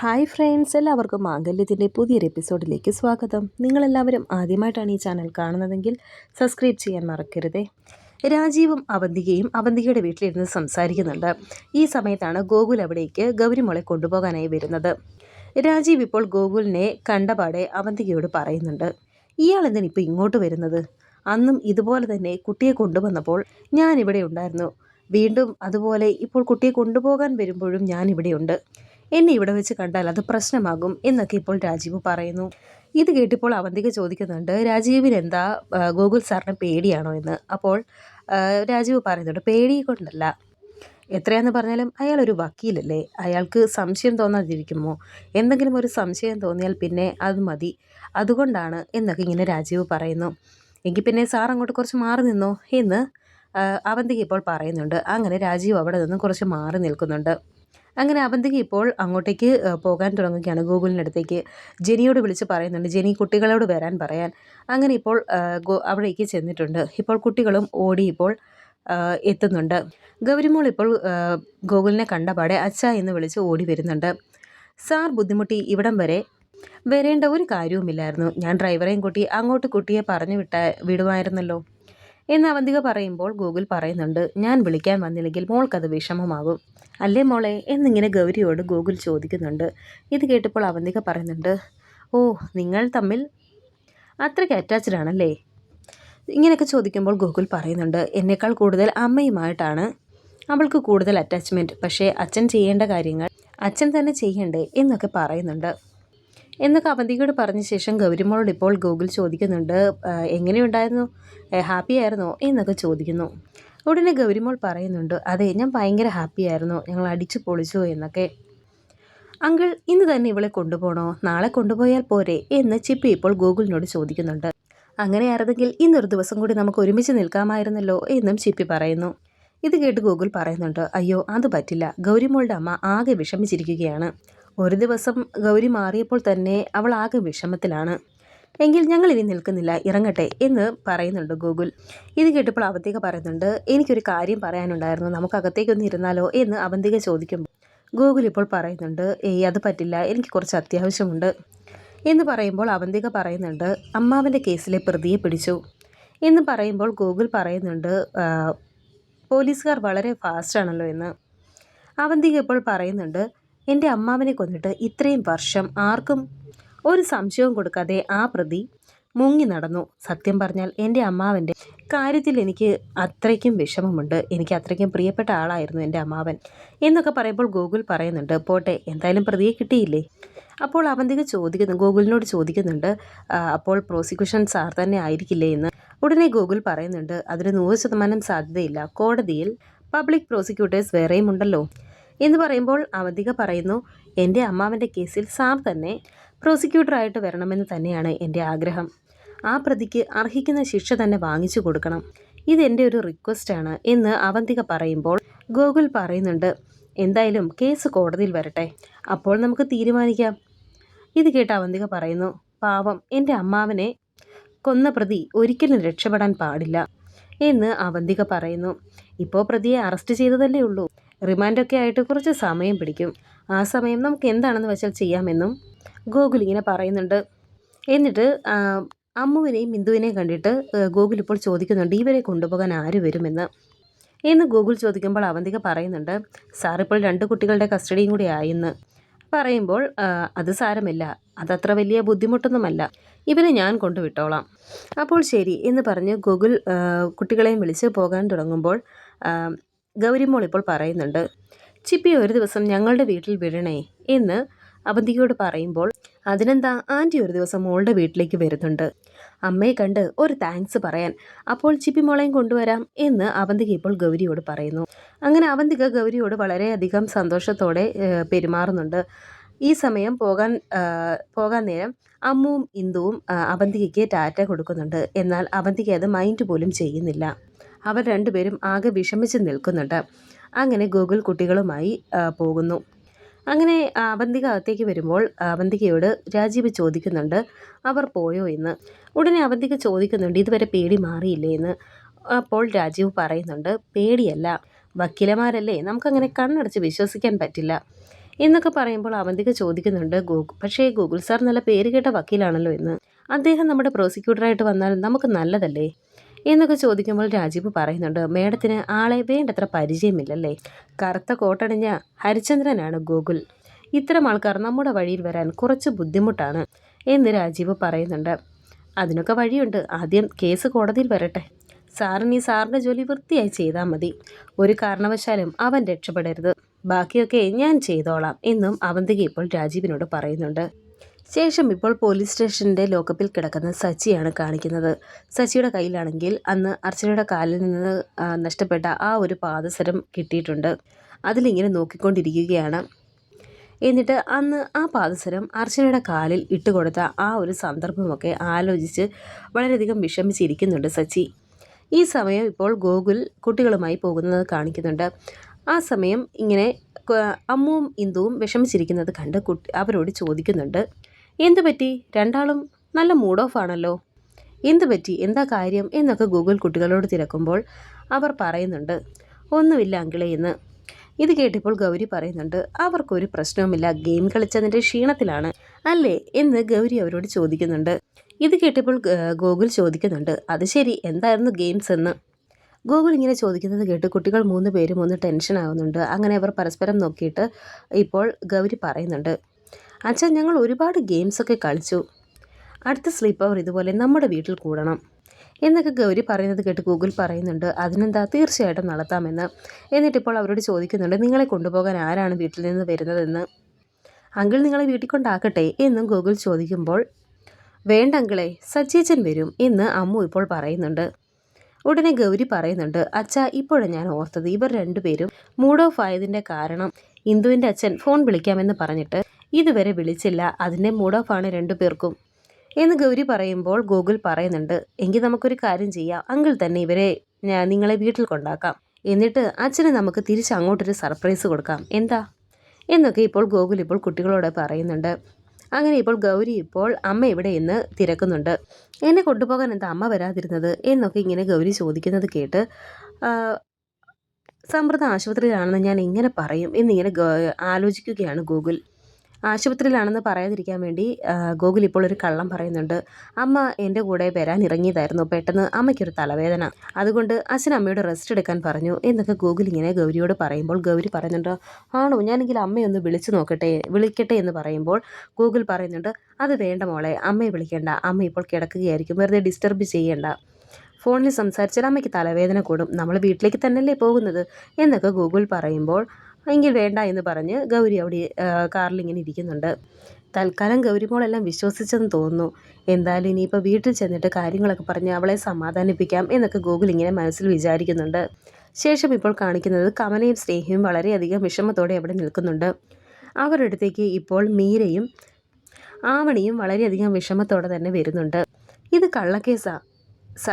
Hi friends എല്ലാവർക്കും മാംഗല്യത്തിന്റെ പുതിയൊരു എപ്പിസോഡിലേക്ക് സ്വാഗതം. നിങ്ങളെല്ലാവരും ആദ്യമായിട്ടാണ് ഈ ചാനൽ കാണുന്നതെങ്കിൽ സബ്സ്ക്രൈബ് ചെയ്യാൻ മറക്കരുതേ. രാജീവും അവന്തികയും അവന്തികയുടെ വീട്ടിലിരുന്ന് സംസാരിക്കുന്നുണ്ട്. ഈ സമയത്താണ് ഗോകുൽ അവിടേക്ക് ഗൗരിമോളെ കൊണ്ടുപോകാനായി വരുന്നത്. രാജീവ് ഇപ്പോൾ ഗോകുലിനെ കണ്ടപാടെ അവന്തികയോട് പറയുന്നുണ്ട് ഇയാൾ എന്തിനാണ് ഇപ്പോൾ ഇങ്ങോട്ട് വരുന്നത്? അന്നും ഇതുപോലെ തന്നെ കുട്ടിയെ കൊണ്ടുവന്നപ്പോൾ ഞാനിവിടെ ഉണ്ടായിരുന്നു. വീണ്ടും അതുപോലെ ഇപ്പോൾ കുട്ടിയെ കൊണ്ടുപോകാൻ വരുമ്പോഴും ഞാൻ ഇവിടെയുണ്ട് എന്നെ ഇവിടെ വെച്ച് കണ്ടാൽ അത് പ്രശ്നമാകും എന്നൊക്കെ ഇപ്പോൾ രാജീവ് പറയുന്നു. ഇത് കേട്ടിപ്പോൾ അവന്തിക ചോദിക്കുന്നുണ്ട് രാജീവിന് എന്താ ഗൂഗിൾ സാറിന് പേടിയാണോ എന്ന്? അപ്പോൾ രാജീവ് പറയുന്നുണ്ട് പേടി കൊണ്ടല്ല. എത്രയാന്ന് പറഞ്ഞാലും അയാൾ ഒരു വക്കീലല്ലേ. അയാൾക്ക് സംശയം തോന്നാതിരിക്കുമോ? എന്തെങ്കിലും ഒരു സംശയം തോന്നിയാൽ പിന്നെ അത് മതി. അതുകൊണ്ടാണ് എന്നൊക്കെ ഇങ്ങനെ രാജീവ് പറയുന്നു. എങ്കിൽ പിന്നെ സാർ അങ്ങോട്ട് കുറച്ച് മാറി നിന്നോ? എന്ന് അവന്തിക ഇപ്പോൾ പറയുന്നുണ്ട്. അങ്ങനെ രാജീവ് അവിടെ നിന്ന് കുറച്ച് മാറി നിൽക്കുന്നുണ്ട്. അങ്ങനെ അവന്തിക ഇപ്പോൾ അങ്ങോട്ടേക്ക് പോകാൻ തുടങ്ങുകയാണ് ഗൂഗിളിന്റെ അടുത്തേക്ക്. ജെനിയോട് വിളിച്ച് പറയുന്നുണ്ട് ജെനി കുട്ടികളോട് വരാൻ പറയാൻ. അങ്ങനെ ഇപ്പോൾ അവിടേക്ക് ചെന്നിട്ടുണ്ട്. ഇപ്പോൾ കുട്ടികളും ഓടി ഇപ്പോൾ എത്തുന്നുണ്ട്. ഗൗരിമോൾ ഇപ്പോൾ ഗോകുലിനെ കണ്ടപാടെ അച്ഛ എന്ന് വിളിച്ച് ഓടി വരുന്നുണ്ട്. സാർ ബുദ്ധിമുട്ടി ഇവിടം വരെ വരേണ്ട ഒരു കാര്യവുമില്ലായിരുന്നു. ഞാൻ ഡ്രൈവറെയും കൂട്ടി അങ്ങോട്ട് കുട്ടിയെ പറഞ്ഞു വിട്ട വിടുമായിരുന്നല്ലോ. എന്ന് അവന്തിക പറയുമ്പോൾ ഗൂഗിൾ പറയുന്നുണ്ട് ഞാൻ വിളിക്കാൻ വന്നില്ലെങ്കിൽ മോൾക്കത് വിഷമമാകും. അല്ലേ മോളെ? എന്നിങ്ങനെ ഗൗരിയോട് ഗൂഗിൾ ചോദിക്കുന്നുണ്ട്. ഇത് കേട്ടപ്പോൾ അവന്തിക പറയുന്നുണ്ട് ഓ നിങ്ങൾ തമ്മിൽ അത്രയ്ക്ക് അറ്റാച്ച്ഡ് ആണല്ലേ? ഇങ്ങനെയൊക്കെ ചോദിക്കുമ്പോൾ ഗൂഗിൾ പറയുന്നുണ്ട് എന്നേക്കാൾ കൂടുതൽ അമ്മയുമായിട്ടാണ് അവൾക്ക് കൂടുതൽ അറ്റാച്ച്മെന്റ് പക്ഷേ അച്ഛൻ ചെയ്യേണ്ട കാര്യങ്ങൾ അച്ഛൻ തന്നെ ചെയ്യണ്ടേ? എന്നൊക്കെ പറയുന്നുണ്ട്. എന്നൊക്കെ അവന്തികയോട് പറഞ്ഞ ശേഷം ഗൗരിമോളോട് ഇപ്പോൾ ഗൂഗിൾ ചോദിക്കുന്നുണ്ട് "ആ, എങ്ങനെയുണ്ടായിരുന്നു? ഹാപ്പി ആയിരുന്നോ? എന്നൊക്കെ ചോദിക്കുന്നു. ഉടനെ ഗൗരിമോൾ പറയുന്നുണ്ട് അതെ ഞാൻ ഭയങ്കര ഹാപ്പി ആയിരുന്നു. ഞങ്ങൾ അടിച്ചു പൊളിച്ചു എന്നൊക്കെ. അങ്കിൾ ഇന്ന് തന്നെ ഇവളെ കൊണ്ടുപോകണോ? നാളെ കൊണ്ടുപോയാൽ പോരെ? എന്ന് ചിപ്പി ഇപ്പോൾ ഗൂഗിളിനോട് ചോദിക്കുന്നുണ്ട്. അങ്ങനെയായിരുന്നെങ്കിൽ ഇന്നൊരു ദിവസം കൂടി നമുക്ക് ഒരുമിച്ച് നിൽക്കാമായിരുന്നല്ലോ എന്നും ചിപ്പി പറയുന്നു. ഇത് കേട്ട് ഗൂഗിൾ പറയുന്നുണ്ട് അയ്യോ അത് പറ്റില്ല. ഗൗരിമോളുടെ അമ്മ ആകെ വിഷമിച്ചിരിക്കുകയാണ്. ഒരു ദിവസം ഗൗരി മാറിയപ്പോൾ തന്നെ അവൾ ആകെ വിഷമത്തിലാണ്. എങ്കിൽ ഞങ്ങൾ ഇനി നിൽക്കുന്നില്ല ഇറങ്ങട്ടെ എന്ന് പറയുന്നുണ്ട് ഗൂഗിൾ. ഇത് കേട്ടപ്പോൾ അവന്തിക പറയുന്നുണ്ട് എനിക്കൊരു കാര്യം പറയാനുണ്ടായിരുന്നു നമുക്ക് അകത്തേക്കൊന്ന് ഇരുന്നാലോ? എന്ന് അവന്തിക ചോദിക്കുമ്പോൾ ഗൂഗിൾ ഇപ്പോൾ പറയുന്നുണ്ട് ഏയ് അത് പറ്റില്ല എനിക്ക് കുറച്ച് അത്യാവശ്യമുണ്ട് എന്ന് പറയുമ്പോൾ അവന്തിക പറയുന്നുണ്ട് അമ്മാവന്റെ കേസിലെ പ്രതിയെ പിടിച്ചു എന്ന് പറയുമ്പോൾ ഗൂഗിൾ പറയുന്നുണ്ട് "ആ, പോലീസുകാർ വളരെ ഫാസ്റ്റാണല്ലോ എന്ന്. അവന്തിക ഇപ്പോൾ പറയുന്നുണ്ട് എന്റെ അമ്മാവനെ കൊന്നിട്ട് ഇത്രയും വർഷം ആർക്കും ഒരു സംശയവും കൊടുക്കാതെ ആ പ്രതി മുങ്ങി നടന്നു. സത്യം പറഞ്ഞാൽ എന്റെ അമ്മാവന്റെ കാര്യത്തിൽ എനിക്ക് അത്രയ്ക്കും വിഷമമുണ്ട്. എനിക്ക് അത്രയ്ക്കും പ്രിയപ്പെട്ട ആളായിരുന്നു എന്റെ അമ്മാവൻ എന്നൊക്കെ പറയുമ്പോൾ ഗൂഗിൾ പറയുന്നുണ്ട് പോട്ടെ എന്തായാലും പ്രതിയെ കിട്ടിയില്ലേ? അപ്പോൾ അവന്തിക ചോദിക്കുന്നു ഗൂഗിളിനോട് ചോദിക്കുന്നുണ്ട് അപ്പോൾ പ്രോസിക്യൂഷൻ സാർ തന്നെ ആയിരിക്കില്ലേ എന്ന്? ഉടനെ ഗൂഗിൾ പറയുന്നുണ്ട് അതിന് നൂറ് ശതമാനം സാധ്യതയില്ല. കോടതിയിൽ പബ്ലിക് പ്രോസിക്യൂട്ടേഴ്സ് വേറെയും ഉണ്ടല്ലോ. എന്ന് പറയുമ്പോൾ അവധിക പറയുന്നു എന്റെ അമ്മാവന്റെ കേസിൽ സാർ തന്നെ പ്രോസിക്യൂട്ടറായിട്ട് വരണമെന്ന് തന്നെയാണ് എന്റെ ആഗ്രഹം. ആ പ്രതിക്ക് അർഹിക്കുന്ന ശിക്ഷ തന്നെ വാങ്ങിച്ചു കൊടുക്കണം. ഇതെന്റെ ഒരു റിക്വസ്റ്റാണ് എന്ന് അവന്തിക പറയുമ്പോൾ ഗോകുൽ പറയുന്നുണ്ട് എന്തായാലും കേസ് കോടതിയിൽ വരട്ടെ. അപ്പോൾ നമുക്ക് തീരുമാനിക്കാം ഇത് കേട്ട് അവന്തിക പറയുന്നു പാവം എന്റെ അമ്മാവനെ കൊന്ന പ്രതി ഒരിക്കലും രക്ഷപ്പെടാൻ പാടില്ല എന്ന് അവന്തിക പറയുന്നു. ഇപ്പോൾ പ്രതിയെ അറസ്റ്റ് ചെയ്തതല്ലേ ഉള്ളൂ. റിമാൻഡൊക്കെ ആയിട്ട് കുറച്ച് സമയം പിടിക്കും. ആ സമയം നമുക്ക് എന്താണെന്ന് വെച്ചാൽ ചെയ്യാമെന്നും ഗോകുൽ ഇങ്ങനെ പറയുന്നുണ്ട്. എന്നിട്ട് അമ്മുവിനെയും ബിന്ദുവിനെയും കണ്ടിട്ട് ഗോകുൽ ഇപ്പോൾ ചോദിക്കുന്നുണ്ട് ഇവരെ കൊണ്ടുപോകാൻ ആര് വരുമെന്ന്? എന്ന് ഗൂഗിൾ ചോദിക്കുമ്പോൾ അവന്തിക പറയുന്നുണ്ട് സാർ ഇപ്പോൾ രണ്ട് കുട്ടികളുടെ കസ്റ്റഡിയും കൂടി ആയെന്ന്. പറയുമ്പോൾ അത് സാരമില്ല. അതത്ര വലിയ ബുദ്ധിമുട്ടൊന്നുമല്ല. ഇവരെ ഞാൻ കൊണ്ടുവിട്ടോളാം. അപ്പോൾ ശരി എന്ന് പറഞ്ഞ് ഗൂഗിൾ കുട്ടികളെയും വിളിച്ച് പോകാൻ തുടങ്ങുമ്പോൾ ഗൗരിമോൾ ഇപ്പോൾ പറയുന്നുണ്ട് ചിപ്പി ഒരു ദിവസം ഞങ്ങളുടെ വീട്ടിൽ വിടണേ എന്ന് അവന്തികയോട് പറയുമ്പോൾ അതിനെന്താ ആന്റി ഒരു ദിവസം മോളുടെ വീട്ടിലേക്ക് വരുന്നുണ്ട്. അമ്മയെ കണ്ട് ഒരു താങ്ക്സ് പറയാൻ അപ്പോൾ ചിപ്പി മോളെയും കൊണ്ടുവരാം എന്ന് അവന്തിക ഇപ്പോൾ ഗൗരിയോട് പറയുന്നു. അങ്ങനെ അവന്തിക ഗൗരിയോട് വളരെയധികം സന്തോഷത്തോടെ പെരുമാറുന്നുണ്ട്. ഈ സമയം പോകാൻ പോകാൻ നേരം അമ്മുവും ഇന്ദുവും അവന്തികയ്ക്ക് ടാറ്റ കൊടുക്കുന്നുണ്ട്. എന്നാൽ അവന്തിക അത് മൈൻഡ് പോലും ചെയ്യുന്നില്ല. അവർ രണ്ടുപേരും ആകെ വിഷമിച്ച് നിൽക്കുന്നുണ്ട്. അങ്ങനെ ഗൂഗിൾ കുട്ടികളുമായി പോകുന്നു. അങ്ങനെ അവന്തിക അകത്തേക്ക് വരുമ്പോൾ അവന്തികയോട് രാജീവ് ചോദിക്കുന്നുണ്ട് അവർ പോയോ എന്ന്? ഉടനെ അവന്തിക ചോദിക്കുന്നുണ്ട് ഇതുവരെ പേടി മാറിയില്ലേ എന്ന്? അപ്പോൾ രാജീവ് പറയുന്നുണ്ട് പേടിയല്ല വക്കീലമാരല്ലേ നമുക്കങ്ങനെ കണ്ണടച്ച് വിശ്വസിക്കാൻ പറ്റില്ല. എന്നൊക്കെ പറയുമ്പോൾ അവന്തിക ചോദിക്കുന്നുണ്ട് ഗൂഗിൾ പക്ഷേ ഗൂഗിൾ സാർ നല്ല പേര് കേട്ട വക്കീലാണല്ലോ എന്ന്. അദ്ദേഹം നമ്മുടെ പ്രോസിക്യൂട്ടറായിട്ട് വന്നാൽ നമുക്ക് നല്ലതല്ലേ? എന്നൊക്കെ ചോദിക്കുമ്പോൾ രാജീവ് പറയുന്നുണ്ട് മേഡത്തിന് ആളെ വേണ്ടത്ര പരിചയമില്ലല്ലേ? കറുത്ത കോട്ടണിഞ്ഞ ഹരിചന്ദ്രനാണ് ഗൂഗിൾ ഇത്തരം ആൾക്കാർ നമ്മുടെ വഴിയിൽ വരാൻ കുറച്ച് ബുദ്ധിമുട്ടാണ് എന്ന് രാജീവ് പറയുന്നുണ്ട്. അതിനൊക്കെ വഴിയുണ്ട്. ആദ്യം കേസ് കോടതിയിൽ വരട്ടെ. സാറിന് ഈ സാറിന്റെ ജോലി വൃത്തിയായി ചെയ്താൽ മതി. ഒരു കാരണവശാലും അവൻ രക്ഷപ്പെടരുത്. ബാക്കിയൊക്കെ ഞാൻ ചെയ്തോളാം എന്നും അവന്തിക ഇപ്പോൾ രാജീവിനോട് പറയുന്നുണ്ട്. ശേഷം ഇപ്പോൾ പോലീസ് സ്റ്റേഷന്റെ ലോക്കപ്പിൽ കിടക്കുന്ന സച്ചിയാണ് കാണിക്കുന്നത്. സച്ചിയുടെ കയ്യിലാണെങ്കിൽ അന്ന് അർച്ചനയുടെ കാലിൽ നിന്ന് നഷ്ടപ്പെട്ട ആ ഒരു പാദസരം കിട്ടിയിട്ടുണ്ട്. അതിലിങ്ങനെ നോക്കിക്കൊണ്ടിരിക്കുകയാണ്. എന്നിട്ട് അന്ന് ആ പാദസരം അർച്ചനയുടെ കാലിൽ ഇട്ടുകൊടുത്ത ആ ഒരു സന്ദർഭമൊക്കെ ആലോചിച്ച് വളരെയധികം വിഷമിച്ചിരിക്കുന്നുണ്ട് സച്ചി. ഈ സമയം ഇപ്പോൾ ഗോകുൽ കുട്ടികളുമായി പോകുന്നത് കാണിക്കുന്നുണ്ട്. ആ സമയം ഇങ്ങനെ അമ്മുവും ഇന്ദുവും വിഷമിച്ചിരിക്കുന്നത് കണ്ട് കുട്ടി അവരോട് ചോദിക്കുന്നുണ്ട്. എന്തു പറ്റി? രണ്ടാളും നല്ല മൂഡ് ഓഫ് ആണല്ലോ. എന്തു പറ്റി? എന്താ കാര്യം? എന്നൊക്കെ ഗൂഗിൾ കുട്ടികളോട് തിരക്കുമ്പോൾ അവർ പറയുന്നുണ്ട്. ഒന്നുമില്ല അങ്കിളെ എന്ന്. ഇത് കേട്ടപ്പോൾ ഗൗരി പറയുന്നുണ്ട് അവർക്കൊരു പ്രശ്നവുമില്ല. ഗെയിം കളിച്ചതിന്റെ ക്ഷീണത്തിലാണ്. അല്ലേ? എന്ന് ഗൗരി അവരോട് ചോദിക്കുന്നുണ്ട്. ഇത് കേട്ടപ്പോൾ ഗൂഗിൾ ചോദിക്കുന്നുണ്ട് അത് ശരി. എന്തായിരുന്നു ഗെയിംസ് എന്ന്? ഗൂഗിൾ ഇങ്ങനെ ചോദിക്കുന്നത് കേട്ട് കുട്ടികൾ മൂന്ന് പേരും ഒന്ന് ടെൻഷൻ ആകുന്നുണ്ട് അങ്ങനെ അവർ പരസ്പരം നോക്കിയിട്ട് ഇപ്പോൾ ഗൗരി പറയുന്നുണ്ട് അച്ഛൻ ഞങ്ങൾ ഒരുപാട് ഗെയിംസൊക്കെ കളിച്ചു. അടുത്ത സ്ലീപ്പ് അവർ ഇതുപോലെ നമ്മുടെ വീട്ടിൽ കൂടണം. എന്നൊക്കെ ഗൗരി പറയുന്നത് കേട്ട് ഗൂഗിൾ പറയുന്നുണ്ട്. അതിനെന്താ തീർച്ചയായിട്ടും നടത്താമെന്ന്. എന്നിട്ടിപ്പോൾ അവരോട് ചോദിക്കുന്നുണ്ട് നിങ്ങളെ കൊണ്ടുപോകാൻ ആരാണ് വീട്ടിൽ നിന്ന് വരുന്നതെന്ന്? അങ്കിൾ നിങ്ങളെ വീട്ടിൽ കൊണ്ടാക്കട്ടെ എന്നും ഗൂഗിൾ ചോദിക്കുമ്പോൾ വേണ്ട അങ്കിളെ സച്ചേച്ചൻ വരും എന്ന് അമ്മു ഇപ്പോൾ പറയുന്നുണ്ട്. ഉടനെ ഗൗരി പറയുന്നുണ്ട് അച്ഛ ഇപ്പോഴാണ് ഞാൻ ഓർത്തത്. ഇവർ രണ്ടുപേരും മൂഡ് ഓഫ് ആയതിന്റെ കാരണം. ഇന്ദുവിന്റെ അച്ഛൻ ഫോൺ വിളിക്കാമെന്ന് പറഞ്ഞിട്ട് ഇതുവരെ വിളിച്ചില്ല. അതിന്റെ മൂഡ് ഓഫ് ആണ് രണ്ടു പേർക്കും. എന്ന് ഗൗരി പറയുമ്പോൾ ഗൂഗിൾ പറയുന്നുണ്ട് എങ്കിൽ നമുക്കൊരു കാര്യം ചെയ്യാം. അങ്കിൾ തന്നെ ഇവരെ നിങ്ങളെ വീട്ടിൽ കൊണ്ടാക്കാം. എന്നിട്ട് അച്ഛന് നമുക്ക് തിരിച്ച് അങ്ങോട്ടൊരു സർപ്രൈസ് കൊടുക്കാം. എന്താ? എന്നൊക്കെ ഇപ്പോൾ ഗോകുൽ ഇപ്പോൾ കുട്ടികളോട് പറയുന്നുണ്ട്. അങ്ങനെ ഇപ്പോൾ ഗൗരി ഇപ്പോൾ അമ്മ ഇവിടെ എന്ന് തിരക്കുന്നുണ്ട്. എന്നെ കൊണ്ടുപോകാൻ എന്താ അമ്മ വരാതിരുന്നത്? എന്നൊക്കെ ഇങ്ങനെ ഗൗരി ചോദിക്കുന്നത് കേട്ട് സമൃദ്ധ ആശുപത്രിയിലാണെന്ന് ഞാൻ എങ്ങനെ പറയും എന്നിങ്ങനെ ആലോചിക്കുകയാണ് ഗൂഗിൾ ആശുപത്രിയിലാണെന്ന് പറയാതിരിക്കാൻ വേണ്ടി ഗോകുൽ ഇപ്പോൾ ഒരു കള്ളം പറയുന്നുണ്ട്. അമ്മ എന്റെ കൂടെ വരാൻ ഇറങ്ങിയതായിരുന്നു. പെട്ടെന്ന് അമ്മയ്ക്കൊരു തലവേദന. അതുകൊണ്ട് അച്ഛൻ അമ്മയോട് റെസ്റ്റ് എടുക്കാൻ പറഞ്ഞു. എന്നൊക്കെ ഗൂഗിൾ ഇങ്ങനെ ഗൗരിയോട് പറയുമ്പോൾ ഗൗരി പറയുന്നുണ്ട് ആണോ ഞാനെങ്കിൽ അമ്മയൊന്ന് വിളിച്ചു നോക്കട്ടെ വിളിക്കട്ടെ എന്ന് പറയുമ്പോൾ ഗൂഗിൾ പറയുന്നുണ്ട് അത് വേണ്ട മോളെ അമ്മയെ വിളിക്കേണ്ട. അമ്മ ഇപ്പോൾ കിടക്കുകയായിരിക്കും. വെറുതെ ഡിസ്റ്റർബ് ചെയ്യേണ്ട. ഫോണിൽ സംസാരിച്ചാൽ അമ്മയ്ക്ക് തലവേദന കൂടും. നമ്മൾ വീട്ടിലേക്ക് തന്നെയല്ലേ പോകുന്നത്? എന്നൊക്കെ ഗൂഗിൾ പറയുമ്പോൾ എങ്കിൽ വേണ്ട എന്ന് പറഞ്ഞ് ഗൗരി അവിടെ ഇങ്ങനെ ഇരിക്കുന്നുണ്ട്. തൽക്കാലം ഗൗരി മോളെല്ലാം വിശ്വസിച്ചെന്ന് തോന്നുന്നു. എന്തായാലും ഇനിയിപ്പോൾ വീട്ടിൽ ചെന്നിട്ട് കാര്യങ്ങളൊക്കെ പറഞ്ഞ് അവളെ സമാധാനിപ്പിക്കാം എന്നൊക്കെ ഗൂഗിൾ ഇങ്ങനെ മനസ്സിൽ വിചാരിക്കുന്നുണ്ട്. ശേഷം ഇപ്പോൾ കാണിക്കുന്നത് കമലയും സ്നേഹയും വളരെയധികം വിഷമത്തോടെ അവിടെ നിൽക്കുന്നുണ്ട്. അവരുടെ അടുത്തേക്ക് ഇപ്പോൾ മീരയും ആവണിയും വളരെയധികം വിഷമത്തോടെ തന്നെ വരുന്നുണ്ട്. ഇത് കള്ളക്കേസാ.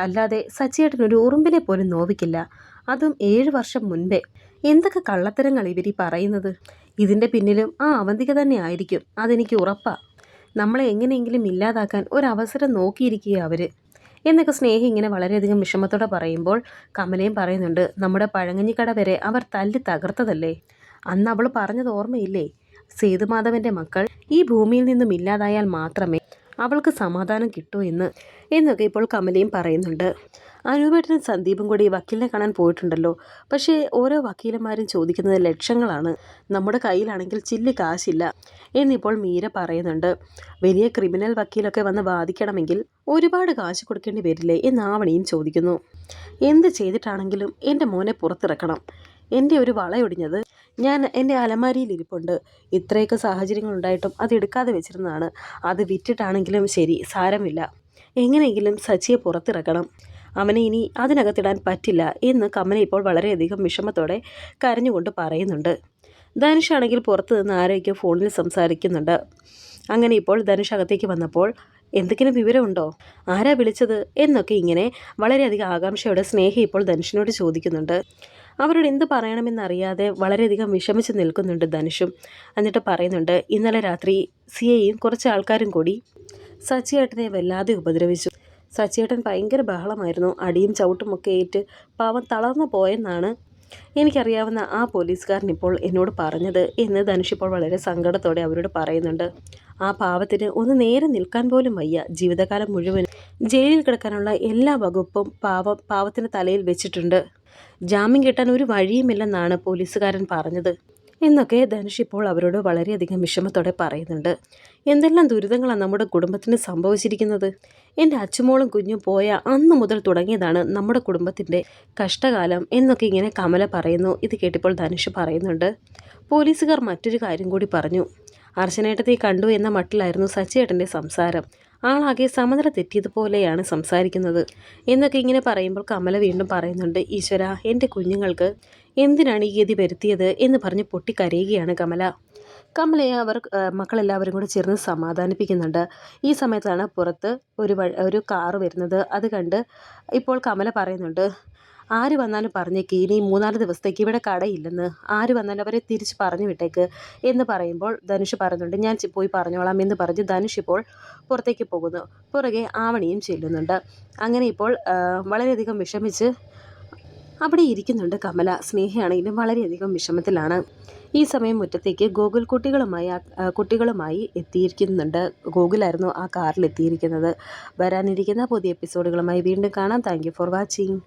അല്ലാതെ സച്ചിയേട്ടനൊരു ഉറുമ്പിനെ പോലും നോവിക്കില്ല. അതും ഏഴ് വർഷം മുൻപേ. എന്തൊക്കെ കള്ളത്തരങ്ങൾ ഇവർ പറയുന്നത്? ഇതിന്റെ പിന്നിലും ആ അവന്തിക തന്നെ ആയിരിക്കും. അതെനിക്ക് ഉറപ്പാ. നമ്മളെ എങ്ങനെയെങ്കിലും ഇല്ലാതാക്കാൻ ഒരവസരം നോക്കിയിരിക്കുക അവർ എന്നൊക്കെ സ്നേഹം ഇങ്ങനെ വളരെയധികം വിഷമത്തോടെ പറയുമ്പോൾ കമലയും പറയുന്നുണ്ട് നമ്മുടെ പഴങ്ങഞ്ഞിക്കട വരെ അവർ തല്ലി തകർത്തതല്ലേ? അന്ന് അവൾ പറഞ്ഞത് ഓർമ്മയില്ലേ? സേതുമാധവന്റെ മക്കൾ ഈ ഭൂമിയിൽ നിന്നും ഇല്ലാതായാൽ മാത്രമേ അവൾക്ക് സമാധാനം കിട്ടൂ എന്ന്. എന്നൊക്കെ ഇപ്പോൾ കമലയും പറയുന്നുണ്ട്. അനൂപേട്ടനും സന്ദീപും കൂടി വക്കീലിനെ കാണാൻ പോയിട്ടുണ്ടല്ലോ. പക്ഷേ ഓരോ വക്കീലന്മാരും ചോദിക്കുന്നത് ലക്ഷങ്ങളാണ്. നമ്മുടെ കയ്യിലാണെങ്കിൽ ചില്ലി കാശില്ല എന്നിപ്പോൾ മീര പറയുന്നുണ്ട്. വലിയ ക്രിമിനൽ വക്കീലൊക്കെ വന്ന് വാദിക്കണമെങ്കിൽ ഒരുപാട് കാശ് കൊടുക്കേണ്ടി വരില്ലേ? എന്ന് ആവണിയും ചോദിക്കുന്നു. എന്ത് ചെയ്തിട്ടാണെങ്കിലും എന്റെ മോനെ പുറത്തിറക്കണം. എന്റെ ഒരു വളയൊടിഞ്ഞത് ഞാൻ എന്റെ അലമാരിയിൽ ഇരിപ്പുണ്ട് ഇത്രയൊക്കെ സാഹചര്യങ്ങൾ ഉണ്ടായിട്ടും അത് എടുക്കാതെ വെച്ചിരുന്നതാണ്. അത് വിറ്റിട്ടാണെങ്കിലും ശരി സാരമില്ല. എങ്ങനെയെങ്കിലും സച്ചിയെ പുറത്തിറക്കണം. അവനെ ഇനി അതിനകത്തിടാൻ പറ്റില്ല എന്ന് കമല ഇപ്പോൾ വളരെയധികം വിഷമത്തോടെ കരഞ്ഞുകൊണ്ട് പറയുന്നുണ്ട്. ധനുഷ് ആണെങ്കിൽ പുറത്ത് നിന്ന് ആരോഗ്യ ഫോണിൽ സംസാരിക്കുന്നുണ്ട്. അങ്ങനെ ഇപ്പോൾ ധനുഷ് അകത്തേക്ക് വന്നപ്പോൾ എന്തെങ്കിലും വിവരമുണ്ടോ? ആരാ വിളിച്ചത്? എന്നൊക്കെ ഇങ്ങനെ വളരെയധികം ആകാംക്ഷയോടെ സ്നേഹ ഇപ്പോൾ ധനുഷിനോട് ചോദിക്കുന്നുണ്ട്. അവരോട് എന്ത് പറയണമെന്നറിയാതെ വളരെയധികം വിഷമിച്ച് നിൽക്കുന്നുണ്ട് ധനുഷും. എന്നിട്ട് പറയുന്നുണ്ട് ഇന്നലെ രാത്രി സിയെയും കുറച്ച് ആൾക്കാരും കൂടി സച്ചിയേട്ടനെ വല്ലാതെ ഉപദ്രവിച്ചു. സച്ചിയേട്ടൻ ഭയങ്കര ബഹളമായിരുന്നു. അടിയും ചവിട്ടും ഒക്കെ ഏറ്റ് പാവം തളർന്നു പോയെന്നാണ് എനിക്കറിയാവുന്ന ആ പോലീസുകാരൻ ഇപ്പോൾ എന്നോട് പറഞ്ഞത് എന്ന് ധനുഷ് ഇപ്പോൾ വളരെ സങ്കടത്തോടെ അവരോട് പറയുന്നുണ്ട്. ആ പാവത്തിന് ഒന്ന് നേരെ നിൽക്കാൻ പോലും വയ്യ. ജീവിതകാലം മുഴുവൻ ജയിലിൽ കിടക്കാനുള്ള എല്ലാ വകുപ്പും പാവം പാവത്തിന് തലയിൽ വെച്ചിട്ടുണ്ട്. ജാമ്യം കിട്ടാൻ ഒരു വഴിയുമില്ലെന്നാണ് പോലീസുകാരൻ പറഞ്ഞത്. എന്നൊക്കെ ധനുഷ് ഇപ്പോൾ അവരോട് വളരെയധികം വിഷമത്തോടെ പറയുന്നുണ്ട്. എന്തെല്ലാം ദുരിതങ്ങളാണ് നമ്മുടെ കുടുംബത്തിന് സംഭവിച്ചിരിക്കുന്നത്? എന്റെ അച്ചുമോളും കുഞ്ഞും പോയ അന്ന് മുതൽ തുടങ്ങിയതാണ് നമ്മുടെ കുടുംബത്തിന്റെ കഷ്ടകാലം എന്നൊക്കെ ഇങ്ങനെ കമല പറയുന്നു. ഇത് കേട്ടിപ്പോൾ ധനുഷ് പറയുന്നുണ്ട്. പോലീസുകാർ മറ്റൊരു കാര്യം കൂടി പറഞ്ഞു. അർച്ചനേട്ടത്തെ കണ്ടു എന്ന മട്ടിലായിരുന്നു സച്ചേട്ടന്റെ സംസാരം. ആളാകെ സമനില തെറ്റിയതുപോലെയാണ് സംസാരിക്കുന്നത്. എന്നൊക്കെ ഇങ്ങനെ പറയുമ്പോൾ കമല വീണ്ടും പറയുന്നുണ്ട് ഈശ്വര എന്റെ കുഞ്ഞുങ്ങൾക്ക് എന്തിനാണ് ഈ ഗതി വരുത്തിയത് എന്ന് പറഞ്ഞ് പൊട്ടിക്കരയുകയാണ് കമല. കമലയെ അവർ മക്കളെല്ലാവരും കൂടെ ചേർന്ന് സമാധാനിപ്പിക്കുന്നുണ്ട്. ഈ സമയത്താണ് പുറത്ത് ഒരു ഒരു കാറ് വരുന്നത്. അത് കണ്ട് ഇപ്പോൾ കമല പറയുന്നുണ്ട് ആര് വന്നാലും പറഞ്ഞേക്ക്. ഇനി മൂന്നാൽ ദിവസത്തേക്ക് ഇവിടെ കടയില്ലെന്ന്. ആര് വന്നാലും അവരെ തിരിച്ച് പറഞ്ഞു വിട്ടേക്ക്. എന്ന് പറയുമ്പോൾ ധനുഷ് പറയുന്നുണ്ട് ഞാൻ പോയി പറഞ്ഞോളാം എന്ന് പറഞ്ഞ് ധനുഷ് ഇപ്പോൾ പുറത്തേക്ക് പോകുന്നു. പുറകെ ആവണിയും ചെല്ലുന്നുണ്ട്. അങ്ങനെ ഇപ്പോൾ വളരെയധികം വിഷമിച്ച് അവിടെ ഇരിക്കുന്നുണ്ട് കമല. സ്നേഹയാണെങ്കിലും വളരെയധികം വിഷമത്തിലാണ്. ഈ സമയം മുറ്റത്തേക്ക് ഗോകുൽ കുട്ടികളുമായി കുട്ടികളുമായി എത്തിയിരിക്കുന്നുണ്ട്. ഗോകുലായിരുന്നു ആ കാറിൽ എത്തിയിരിക്കുന്നത് വരാനിരിക്കുന്ന പുതിയ എപ്പിസോഡുകളുമായി വീണ്ടും കാണാം. Thank for watching